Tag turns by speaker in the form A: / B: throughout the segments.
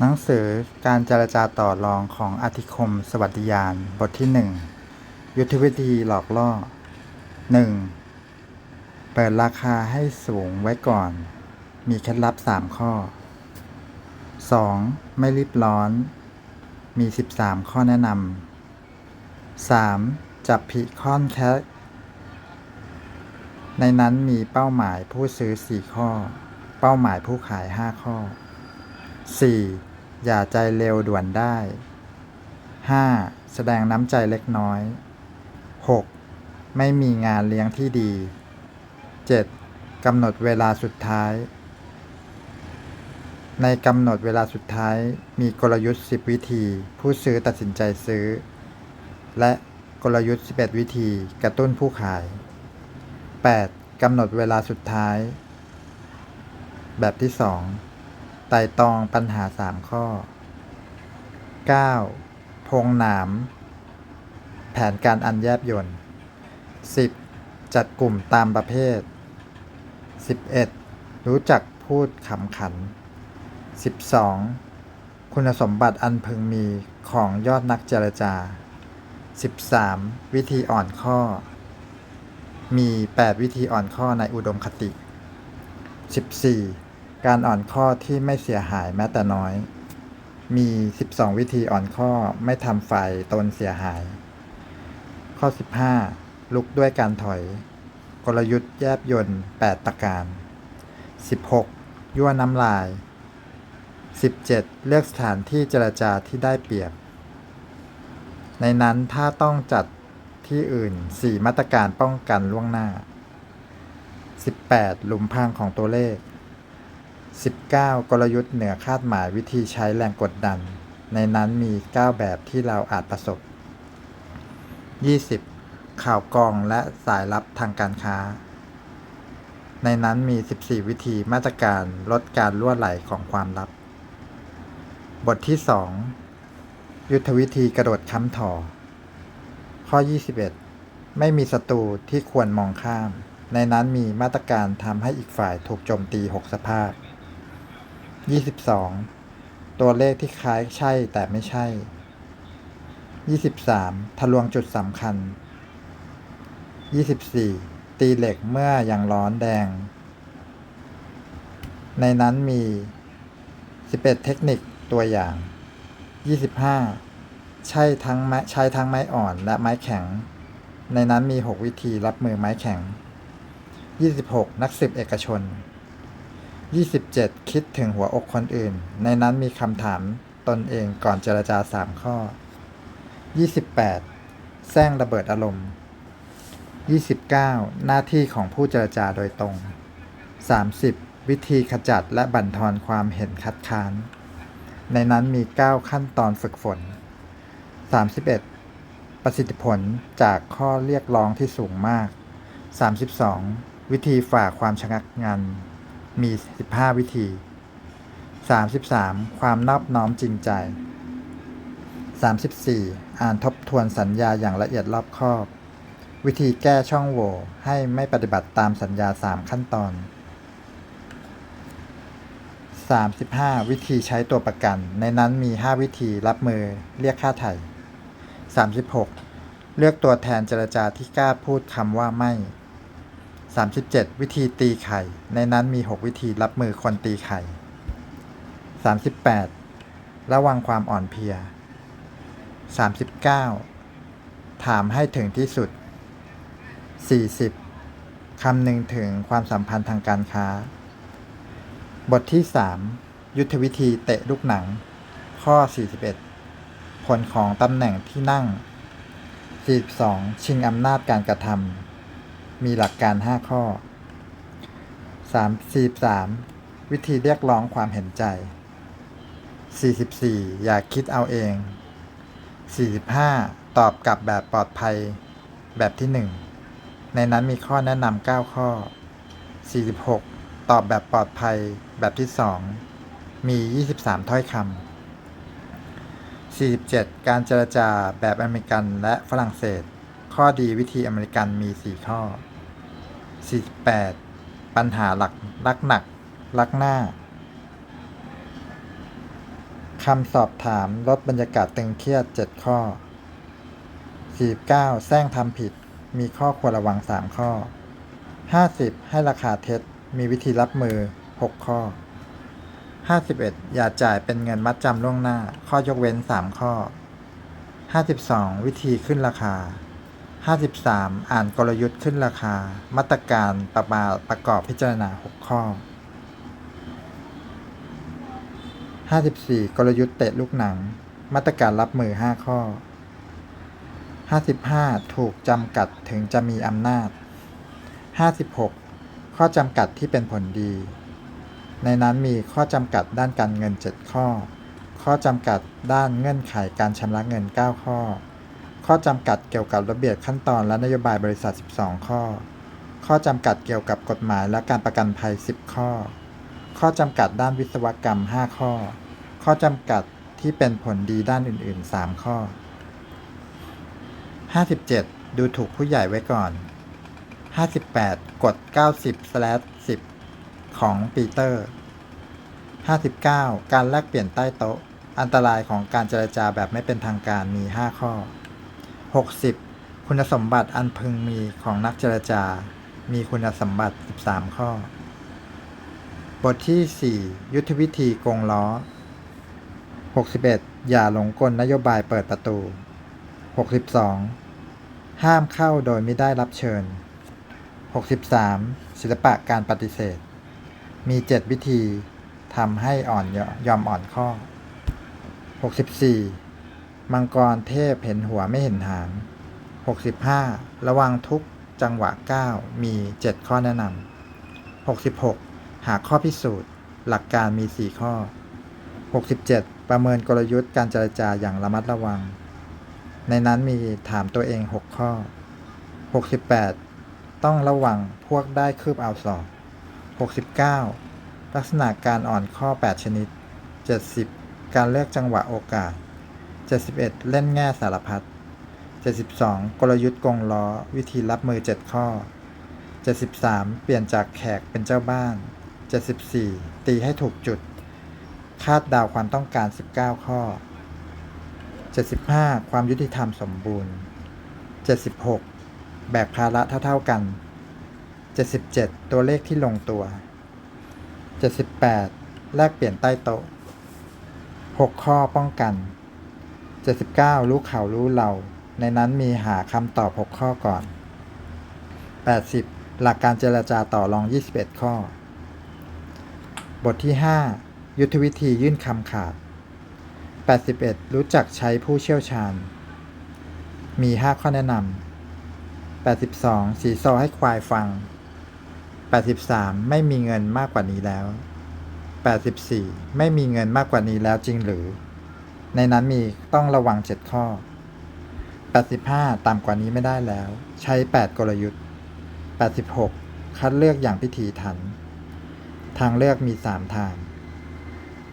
A: หนังสือการเจรจาต่อรองของอธิคม สวัสดิยาน บทที่หนึ่งยุทธวิธีหลอกล่อหนึ่งเปิดราคาให้สูงไว้ก่อน มีเคล็ดลับสามข้อสองไม่รีบร้อน มีสิบสามข้อแนะนำสามจับผิดค่อนแคในนั้นมีเป้าหมายผู้ซื้อสี่ข้อ เป้าหมายผู้ขายห้าข้อ 4. อย่าใจเร็วด่วนได้ 5. แสดงน้ำใจเล็กน้อย 6. ไม่มีงานเลี้ยงที่ดี 7. กำหนดเวลาสุดท้าย ในกำหนดเวลาสุดท้ายมีกลยุทธ์ 10 วิธี ผู้ซื้อตัดสินใจซื้อ และกลยุทธ์ 11 วิธีกระตุ้นผู้ขาย 8. กำหนดเวลาสุดท้าย แบบที่ 2 ไต่ตองปัญหา3ข้อ 9. พงหนาม แผนการอันแยบยนต์ 10. จัดกลุ่มตามประเภท 11. รู้จักพูดขำขัน 12. คุณสมบัติอันพึงมีของยอดนักเจรจา 13. วิธีอ่อนข้อ มี 8 วิธีอ่อนข้อในอุดมคติ 14. การอ่อนข้อที่ไม่เสียหายแม้แต่น้อย มี 12 วิธีอ่อนข้อไม่ทำฝ่ายตนเสียหาย ข้อ 15 ลุกด้วยการถอย กลยุทธ์แยบยนต์8ประการ 16 ยั่วน้ำลาย 17 เลือกสถานที่เจรจาที่ได้เปรียบ ในนั้นถ้าต้องจัดที่อื่น 4 มาตรการป้องกันล่วงหน้า 18 หลุมพรางของตัวเลข 19 กลยุทธ์เหนือคาดหมายวิธีใช้แรงกดดัน ในนั้นมี 9 แบบที่เราอาจประสบ 20. ข่าวกรองและสายลับทางการค้า ในนั้นมี 14 วิธีมาตรการลดการล่วไหลของความลับ บทที่ 2 ยุทธวิธีกระโดดค้ำถอ ข้อ 21 ไม่มีศัตรูที่ควรมองข้าม ในนั้นมีมาตรการทำให้อีกฝ่ายถูกโจมตี 6 สภาพ 22. ตัวเลขที่คล้ายใช่แต่ไม่ใช่ 23. ทะลวงจุดสำคัญ 24. ตีเหล็กเมื่อยังร้อนแดง ในนั้นมี11เทคนิคตัวอย่าง25ใช่ทั้งไม้ใช้ทั้งไม้อ่อนและไม้แข็ง ในนั้นมี6วิธีรับมือไม้แข็ง26นักสืบเอกชน 27 คิดถึงหัวอกคนอื่น ในนั้นมีคำถามตนเองก่อนเจรจา 3 ข้อ 28 แซงระเบิดอารมณ์ 29 หน้าที่ของผู้เจรจาโดยตรง 30 วิธีขจัดและบั่นทอนความเห็นคัดค้าน ในนั้นมี 9 ขั้นตอนฝึกฝน 31 ประสิทธิผลจากข้อเรียกร้องที่สูงมาก 32 วิธีฝ่าความชะงักงัน มี 15 วิธี 33 ความนอบน้อมจริงใจ 34 อ่านทบทวนสัญญาอย่างละเอียดรอบคอบ วิธีแก้ช่องโหว่ให้ไม่ปฏิบัติตามสัญญา 3 ขั้นตอน 35 วิธีใช้ตัวประกัน ในนั้นมี 5 วิธีรับมือเรียกค่าไถ่36 เลือกตัวแทนเจรจาที่กล้าพูดคำว่าไม่ 37 วิธีตีไข่ ในนั้นมี 6 วิธีรับมือคนตีไข่ 38 ระวังความอ่อนเพลีย 39 ถามให้ถึงที่สุด 40 คำหนึ่งถึงความสัมพันธ์ทางการค้า บทที่ 3 ยุทธวิธีเตะลูกหนัง ข้อ 41 ผลของตำแหน่งที่นั่ง 42 ชิงอำนาจการกระทำ มีหลักการ 5 ข้อ 33 วิธีเรียกร้องความเห็นใจ 44 อย่าคิดเอาเอง 45 ตอบกลับแบบปลอดภัยแบบที่ 1 ในนั้นมีข้อแนะนำ9ข้อ 46 ตอบแบบปลอดภัยแบบที่ 2 มี 23 ถ้อยคำ47 การเจรจาแบบอเมริกันและฝรั่งเศส ข้อดีวิธีอเมริกันมี 4 ข้อ 48 ปัญหาหลักลักหนักลักหน้าคำสอบถามลดบรรยากาศตึงเครียด 7 ข้อ 49แซงทำผิด มีข้อควรระวัง 3 ข้อ 50 ให้ราคาเท็จ มีวิธีรับมือ 6 ข้อ 51 อย่าจ่ายเป็นเงินมัดจำล่วงหน้า ข้อยกเว้น 3 ข้อ 52 วิธีขึ้นราคา 53 อ่านกลยุทธ์ขึ้นราคา มาตรการประมาประกอบพิจารณา 6 ข้อ 54 กลยุทธ์เตะลูกหนัง มาตรการรับมือ 5 ข้อ 55 ถูกจำกัดถึงจะมีอำนาจ 56 ข้อจำกัดที่เป็นผลดี ในนั้นมีข้อจำกัดด้านการเงิน 7 ข้อ ข้อจำกัดด้านเงื่อนไขการชำระเงิน 9 ข้อ ข้อจำกัดเกี่ยวกับระเบียบขั้นตอนและนโยบายบริษัท 12 ข้อ ข้อจำกัดเกี่ยวกับกฎหมายและการประกันภัย 10 ข้อ ข้อจำกัดด้านวิศวกรรม 5 ข้อ ข้อจำกัดที่เป็นผลดีด้านอื่น ๆ 3 ข้อ 57 ดูถูกผู้ใหญ่ไว้ก่อน 58กด90/10 ของปีเตอร์ 59 การแลกเปลี่ยนใต้โต๊ะ อันตรายของการเจรจาแบบไม่เป็นทางการมี 5 ข้อ 60 คุณสมบัติอันพึงมีของนักเจรจา มีคุณสมบัติ 13 ข้อ บทที่ 4 ยุทธวิธีโกงล้อ 61 อย่าหลงกลนโยบายเปิดประตู 62 ห้ามเข้าโดยไม่ได้รับเชิญ 63 ศิลปะการปฏิเสธ มี 7 วิธีทำให้อ่อนยยอมอ่อนข้อ 64 มังกรเทพเห็นหัวไม่เห็นหาง 65 ระวังทุกจังหวะก้ามี 7 ข้อแนะนำ66 หาข้อพิสูจน์ หลักการมี 4 ข้อ 67 ประเมินกลยุทธ์การเจรจาอย่างระมัดระวัง ในนั้นมีถามตัวเอง 6 ข้อ 68 ต้องระวังพวกได้คืบเอาศอก69 ลักษณะการอ่อนข้อ 8 ชนิด 70 การเลือกจังหวะโอกาส 71 เล่นแง่สารพัด 72 กลยุทธ์กงล้อ วิธีรับมือ 7 ข้อ 73 เปลี่ยนจากแขกเป็นเจ้าบ้าน 74 ตีให้ถูกจุด คาดดาวความต้องการ 19 ข้อ 75 ความยุติธรรมสมบูรณ์ 76 แบกภาระเท่า ๆกัน 77 ตัวเลขที่ลงตัว 78 แลกเปลี่ยนใต้โต๊ะ 6 ข้อป้องกัน 79 รู้เขารู้เรา ในนั้นมีหาคำตอบ 6 ข้อก่อน 80 หลักการเจรจาต่อรอง 21 ข้อ บทที่ 5 ยุทธวิธียื่นคำขาด 81 รู้จักใช้ผู้เชี่ยวชาญ มี 5 ข้อแนะนำ 82 สีซอให้ควายฟัง 83 ไม่มีเงินมากกว่านี้แล้ว 84 ไม่มีเงินมากกว่านี้แล้วจริงหรือ ในนั้นมีต้องระวัง 7 ข้อ 85 ต่ำกว่านี้ไม่ได้แล้ว ใช้ 8 กลยุทธ์ 86 คัดเลือกอย่างพิถีถัน ทางเลือกมี 3 ทาง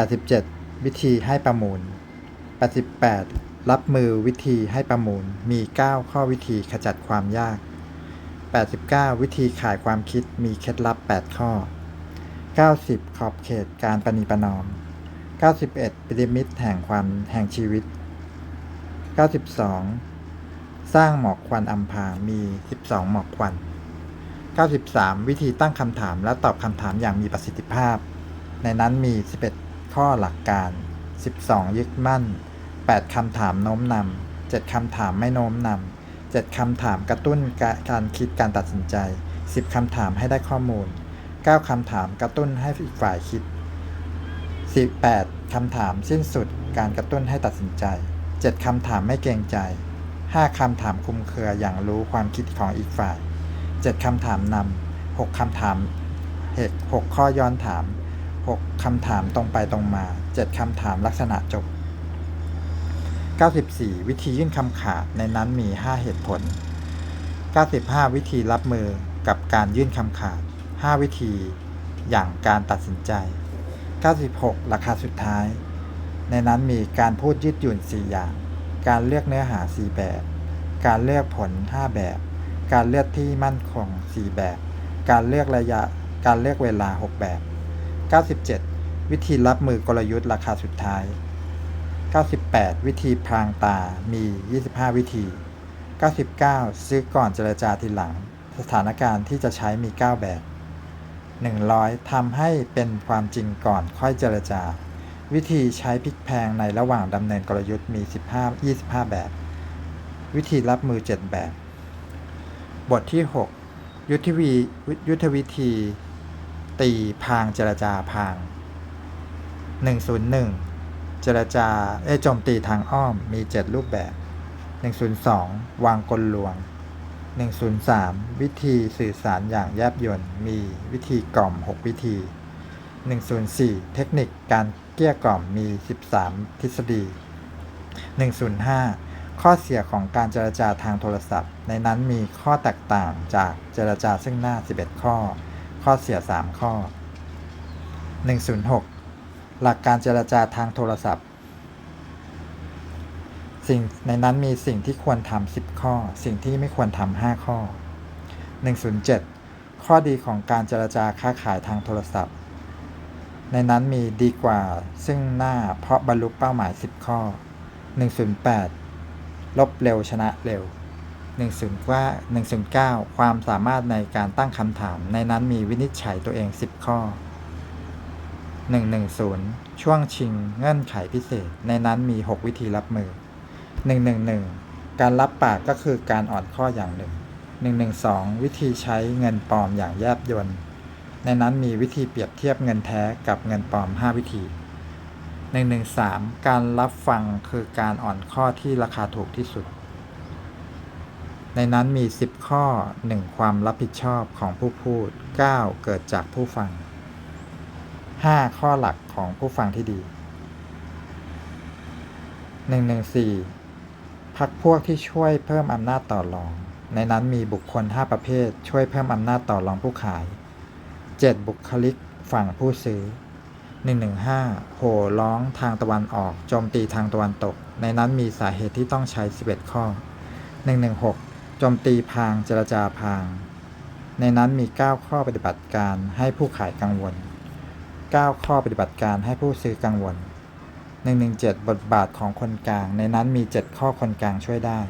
A: 87 วิธีให้ประมูล 88 รับมือวิธีให้ประมูล มี 9 ข้อวิธีขจัดความยาก 89 วิธีขายความคิดมีเคล็ดลับ 8 ข้อ 90 ขอบเขตการประนีประนอม 91ปิริมิตแห่งความแห่งชีวิต 92 สร้างหมอกควันอำพามี 12 หมอกควัน 93 วิธีตั้งคำถามและตอบคำถามอย่างมีประสิทธิภาพ ในนั้นมี 11 ข้อหลักการ 12 ยึดมั่น 8 คำถามโน้มนำ 7 คำถามไม่โน้มนำ 7 คำถามกระตุ้นการคิดการตัดสินใจ 10 คำถามให้ได้ข้อมูล 9 คำถามกระตุ้นให้อีกฝ่ายคิด 18คำถามสิ้นสุดการกระตุ้นให้ตัดสินใจ 7คำถามไม่เกรงใจ 5คำถามคุมเครืออย่างรู้ความคิดของอีกฝ่าย 7คำถามนำ6คำถามเหตุ6ข้อย้อนถาม 6คำถามตรงไปตรงมา 7คำถามลักษณะจบ 94 วิธียื่นคำขาดในนั้นมี 5 เหตุผล 95 วิธีรับมือกับการยื่นคำขาด 5 วิธีอย่างการตัดสินใจ 96 ราคาสุดท้าย ในนั้นมีการพูดยืดหยุ่น 4 อย่าง การเลือกเนื้อหา 4 แบบ การเลือกผล 5 แบบ การเลือกที่มั่นคง 4 แบบ การเลือกระยะ การเลือกเวลา 6 แบบ 97 วิธีรับมือกลยุทธ์ราคาสุดท้าย 98 วิธีพรางตา มี 25 วิธี 99 ซื้อก่อนเจรจาทีหลัง สถานการณ์ที่จะใช้มี 9 แบบ 100ทำให้เป็นความจริงก่อนค่อยเจรจา วิธีใช้พลิกแพงในระหว่างดำเนินกลยุทธ์มี 15 25 แบบ วิธีรับมือ 7 แบบ บทที่ 6 ยุทธวียุทธวิธี ตีพางเจรจาพาง 101 เจรจาเอโจมตีทางอ้อมมี 7 รูปแบบ 102 วางกลลวง 103 วิธีสื่อสารอย่างแยบยลมีวิธีกล่อม 6 วิธี 104 เทคนิคการเกลี้ยกล่อมมี 13 ทฤษฎี 105 ข้อเสียของการเจรจาทางโทรศัพท์ ในนั้นมีข้อแตกต่างจากเจรจาซึ่งหน้า 11 ข้อ ข้อเสีย 3 ข้อ 106 หลักการเจรจาทางโทรศัพท์ สิ่งในนั้นมีสิ่งที่ควรทำ10ข้อ สิ่งที่ไม่ควรทำ5ข้อ 107 ข้อดีของการเจรจาค้าขายทางโทรศัพท์ ในนั้นมีดีกว่าซึ่งหน้าเพราะบรรลุเป้าหมาย 10 ข้อ 108 ลบเร็วชนะเร็ว 109 109 ความสามารถในการตั้งคำถาม ในนั้นมีวินิจฉัยตัวเอง 10 ข้อ 110 ช่วงชิงเงื่อนไขพิเศษ ในนั้นมี 6 วิธีรับมือ 111 การรับปากก็คือการอ่อนข้ออย่างหนึ่ง 112 วิธีใช้เงินปลอมอย่างแยบยลในนั้นมีวิธีเปรียบเทียบเงินแท้กับเงินปลอม 5 วิธี 113 การรับฟังคือการอ่อนข้อที่ราคาถูกที่สุด ในนั้นมี 10 ข้อ 1 ความรับผิดชอบของผู้พูด 9 เกิดจากผู้ฟัง 5 ข้อหลักของผู้ฟังที่ดี 114 พักพวกที่ช่วยเพิ่มอำนาจต่อรอง ในนั้นมีบุคคล 5 ประเภท ช่วยเพิ่มอำนาจต่อรองผู้ขาย 7 บุคลิกฝั่งผู้ซื้อ 115 โห่ร้องทางตะวันออกโจมตีทางตะวันตก ในนั้นมีสาเหตุที่ต้องใช้ 11 ข้อ 116 โจมตีพางเจรจาพาง ในนั้นมี 9 ข้อปฏิบัติการให้ผู้ขายกังวล 9 ข้อปฏิบัติการให้ผู้ซื้อกังวล 117 บทบาทของคนกลาง ในนั้นมี 7 ข้อคนกลางช่วยได้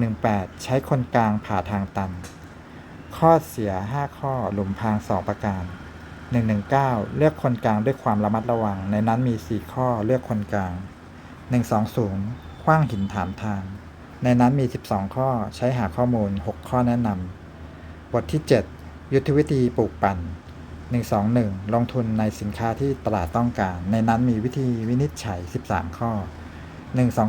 A: 118 ใช้คนกลางผ่าทางตัน ข้อเสีย 5 ข้อหลุมพราง 2 ประการ 119 เลือกคนกลางด้วยความระมัดระวัง ในนั้นมี 4 ข้อเลือกคนกลาง 120คว้างหินถามทาง ในนั้นมี 12 ข้อใช้หาข้อมูล 6 ข้อแนะนำบทที่ 7 ยุทธวิธีปลูกปั่น 121 ลงทุนในสินค้าที่ตลาดต้องการ ในนั้นมีวิธีวินิจฉัย 13 ข้อ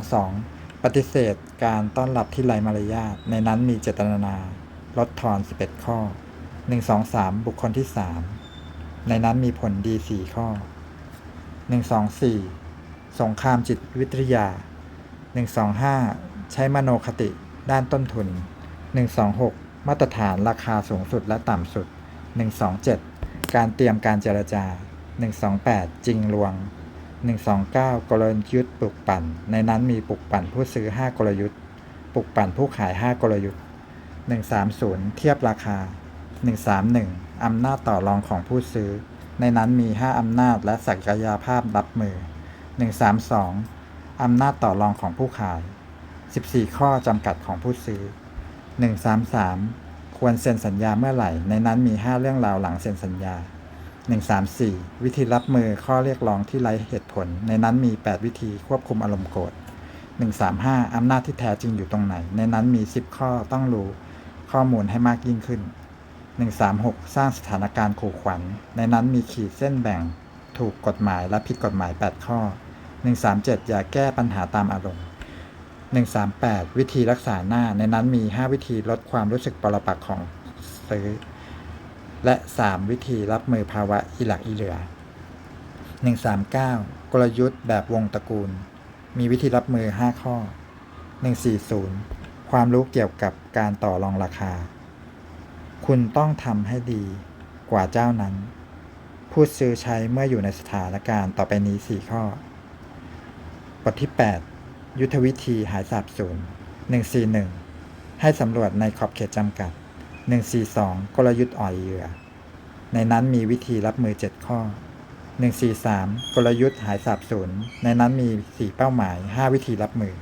A: 122 ปฏิเสธการต้อนรับที่ไร้มารยาท ในนั้นมีเจตนาลดทอน 11 ข้อ 123 บุคคลที่ 3 ในนั้นมีผลดี 4 ข้อ 124 สงครามจิตวิทยา 125 ใช้มโนคติด้านต้นทุน 126 มาตรฐานราคาสูงสุดและต่ำสุด 127 การเตรียมการเจรจา 128 จริงลวง 129 กลยุทธ์ปลุกปั่น ในนั้นมีปลุกปั่นผู้ซื้อ 5 กลยุทธ์ ปลุกปั่นผู้ขาย 5 กลยุทธ์ 130 เทียบราคา 131 อำนาจต่อรองของผู้ซื้อ ในนั้นมี 5 อำนาจและศักยภาพรับมือ 132 อำนาจต่อรองของผู้ขาย 14 ข้อจำกัดของผู้ซื้อ 133 ควรเซ็นสัญญาเมื่อไหร่ ในนั้นมี 5 เรื่องราวหลังเซ็นสัญญา 134 วิธีรับมือข้อเรียกร้องที่ไร้เหตุผล ในนั้นมี 8 วิธีควบคุมอารมณ์โกรธ135 อำนาจที่แท้จริงอยู่ตรงไหน ในนั้นมี 10 ข้อต้องรู้ข้อมูลให้มากยิ่งขึ้น 136 สร้างสถานการณ์ขู่ขวัญ ในนั้นมีขีดเส้นแบ่ง ถูกกฎหมายและผิดกฎหมาย 8 ข้อ 137 อย่าแก้ปัญหาตามอารมณ์ 138 วิธีรักษาหน้า ในนั้นมี 5 วิธีลดความรู้สึกปรปักของซื้อ และ 3 วิธีรับมือภาวะอีหลักอีเหลือ 139 กลยุทธ์แบบวงตระกูล มีวิธีรับมือ 5 ข้อ 140 ความรู้เกี่ยวกับการต่อรองราคา คุณต้องทำให้ดีกว่าเจ้านั้น พูดซื้อใช้เมื่ออยู่ในสถานการณ์ต่อไปนี้ 4 ข้อบทที่ 8 ยุทธวิธีหายสาบสูญ141 ให้สำรวจในขอบเขตจำกัด 142 กลยุทธ์อ่อยเหยื่อ ในนั้นมีวิธีรับมือ 7 ข้อ 143 กลยุทธ์หายสาบสูญในนั้นมี 4 เป้าหมาย 5 วิธีรับมือ